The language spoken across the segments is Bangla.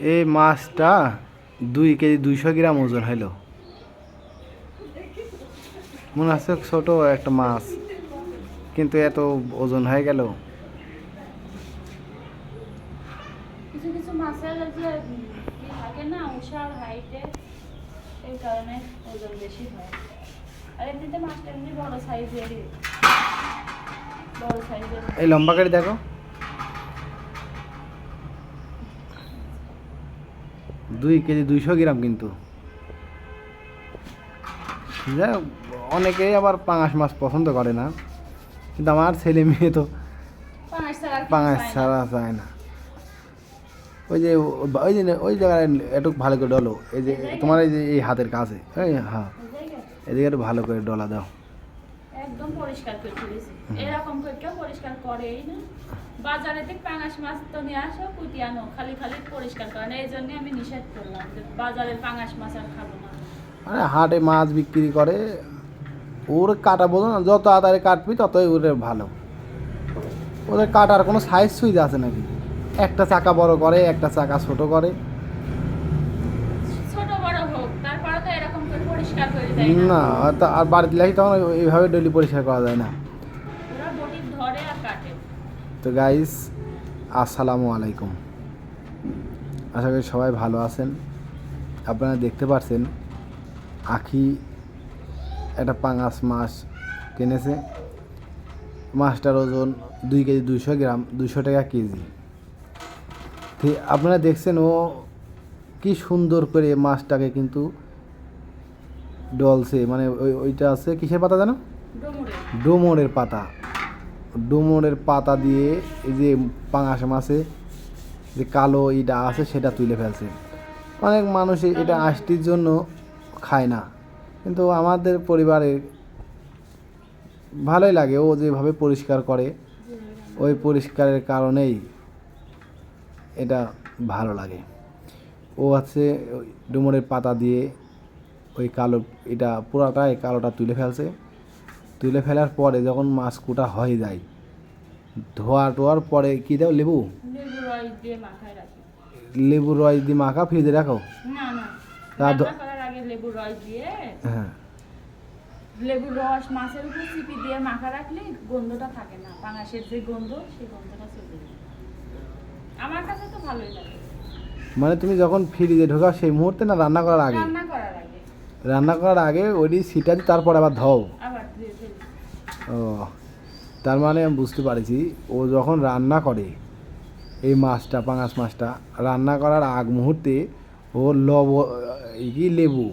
এই মাছটা দুই কেজি দুইশো গ্রাম ওজন হইল। মনে হচ্ছে ছোট একটা মাছ কিন্তু এত ওজন হয়ে গেল। কিছু কিছু মাছের যে থাকে না উষার হাইটে এই কারণে ওজন বেশি হয়। আর এমনিতে মাছটা এমনি বড় সাইজেরই বড় সাইজের এই লম্বা করে দেখো। দুই কেজি দুইশো গ্রাম কিন্তু। অনেকেই আবার পাঙাশ মাছ পছন্দ করে না। কিন্তু আমার ছেলে মেয়ে তো পাঙাশ ছাড়া চায় না। ওই যে ওই যে ওই জায়গায় একটু ভালো করে ডলো। এই যে তোমার এই যে এই হাতের কাছে। হ্যাঁ। এদিকে একটু ভালো করে ডলা দাও। একদম পরিষ্কার করে ফেলেছি এরকম করে কেউ পরিষ্কার করেই না। বাজারে থেকে পাঙাশ মাছ তো নিয়ে আসো, কুটি আনো, খালি খালি পরিষ্কার করে না। এই জন্য আমি নিষেধ করলাম যে বাজারের পাঙাশ মাছ আর খাব না। মানে হাটে মাছ বিক্রি করে, ওর কাটা বোঝো না, যত তাড়াতাড়ি কাটবি ততই ওর ভালো। ওদের কাটার কোনো সাইজ সুইজ আছে নাকি? একটা চাকা বড় করে, একটা চাকা ছোট করে ছোট বড় হোক তারপরে তো এরকম করে না। তা- আর বাড়িতে লাগি তখন এইভাবে ডেলি পরিষ্কার করা যায় না। ওরা বটি ধরে আর কাটে। তো গাইস আসসালামু আলাইকুম। আশা করি সবাই ভালো আছেন। আপনারা দেখতে পাচ্ছেন আখি একটা পাঙাশ মাছ কিনেছে। মাছটার ওজন দুই কেজি দুইশো গ্রাম দুইশো টাকা কেজি। আপনারা দেখছেন ও কি সুন্দর করে মাছটাকে কিন্তু ডলছে মানে ওই ওইটা আছে কিসের পাতা জানো? ডুমুরে ডোমরের পাতা। ডোমরের পাতা দিয়ে এই যে পাঙাশ মাছে যে কালো ইটা আছে সেটা তুলে ফেলছে। অনেক মানুষ এটা আষ্টির জন্য খায় না। কিন্তু আমাদের পরিবারে ভালোই লাগে ও যেভাবে পরিষ্কার করে ওই পরিষ্কারের কারণেই এটা ভালো লাগে। ও আছে ডুমুরের পাতা দিয়ে ওই কালো এটা পুরাটাই কালোটা তুলে ফেলছে। তুলে ফেলার পরে যখন মাছ কুটা হয়ে যায় ধোয়া টোয়ার পরে কি দাও লেবু? লেবু রস দিয়ে মাখা ফ্রিজে রাখো? লেবু রস দিয়ে হ্যাঁ। লেবু রস মাছের উপর চিপি দিয়ে মাখা রাখলে গন্ধটা থাকে না। পাঙাশের যে গন্ধ সেই গন্ধটা চলে আমার কাছে তো ভালোই লাগে। মানে তুমি যখন ফ্রিজে ঢোকাও সেই মুহূর্তে না রান্না করার আগে? রান্না করার আগে রান্না করার আগে ওইটি সিটা দিয়ে তারপর আবার ধোও। ও তার মানে আমি বুঝতে পারছি ও যখন রান্না করে এই মাছটা পাঙাশ মাছটা রান্না করার আগ মুহূর্তে ও লব এই কি লেবু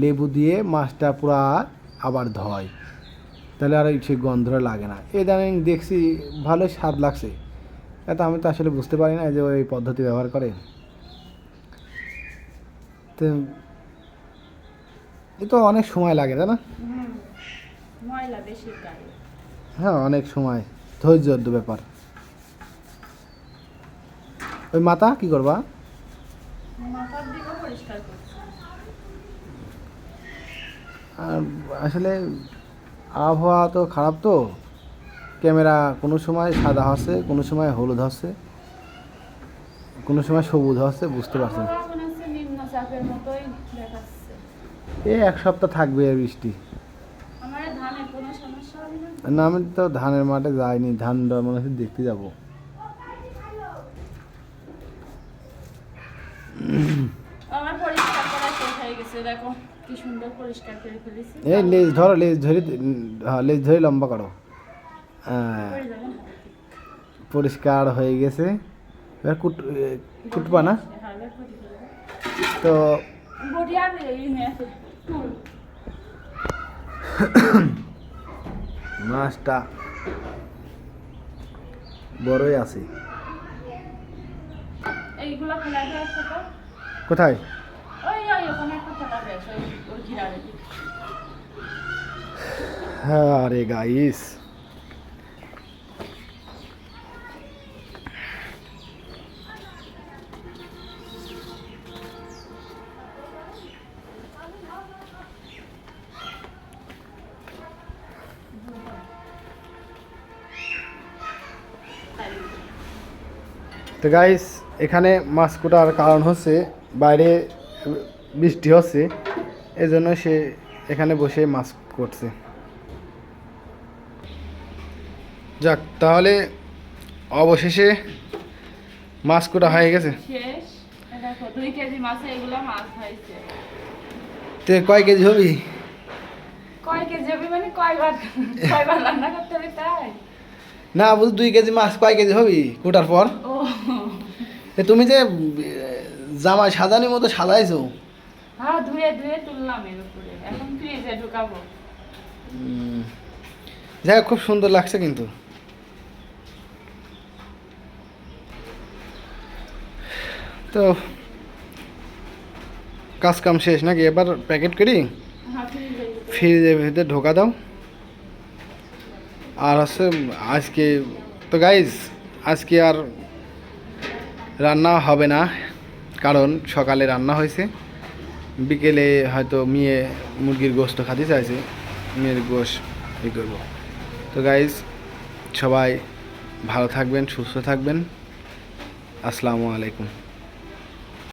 লেবু দিয়ে মাছটা পুরা আবার ধয়। তাহলে আর সেই গন্ধটা লাগে না। এই আমি দেখছি ভালো স্বাদ লাগছে। এত আমি তো আসলে বুঝতে পারি না যে ওই পদ্ধতি ব্যবহার করে। তো এ তো অনেক সময় লাগে তাই না? হ্যাঁ অনেক সময়। ধৈর্যর ব্যাপার। ওই মাথা কি করবা? আর আসলে আবহাওয়া তো খারাপ তো। ক্যামেরা কোনো সময় সাদা হচ্ছে কোনো সময় হলুদ হচ্ছে কোনো সময় সবুজ হচ্ছে বুঝতে পারছেন আবহাওয়া মনে হচ্ছে নিম্নচাপের মতোই দেখাচ্ছে এই এক সপ্তাহ থাকবে এই বৃষ্টি। না? আমি তো ধানের মাঠে যাইনি ধান মনে হচ্ছে দেখতে যাব। আমার পরিষ্কার করা শেষ হয়ে গেছে দেখো কি সুন্দর পরিষ্কার করে ফেলেছি। এই লেজ ধরো লেজ ধরে হ্যাঁ লেজ ধরে লম্বা করো। হ্যাঁ। পরিষ্কার হয়ে গেছে। এবার কুট কুটবা না? হ্যাঁ। তো মাছটা বড়ই আছে। কোথায়? হ্যাঁ আরে গাইস তো গাইস এখানে মাছ কোটার কারণ হচ্ছে বাইরে বৃষ্টি হচ্ছে এজন্য সে এখানে বসে মাছ করছে যাক তাহলে অবশেষে মাছ কোটা হয়ে গেছে। তে কয় কেজি হবি? কয় কেজি হবে মানে কয়বার কয়বার রান্না করতে হবে তাই? না বুঝ দুই কেজি মাছ কয় কেজি হবি কোটার পর? তুমি যে জামাই সাজানির মতো সাজাইছো? হ্যাঁ যাই খুব সুন্দর লাগছে কিন্তু। তো কাজ কাম শেষ নাকি? এবার প্যাকেট করি? হ্যাঁ ফ্রিজে ফ্রিজের ভিতরে ঢোকা দাও। আর হচ্ছে আজকে, তো গাইজ আজকে আর রান্না হবে না, কারণ সকালে রান্না হয়েছে। বিকেলে হয়তো মেয়ে মুরগির গোস্ত খাতে চাইছে, মেয়ের গোশ ই করব। তো গাইজ সবাই ভালো থাকবেন, সুস্থ থাকবেন। আসসালামু আলাইকুম।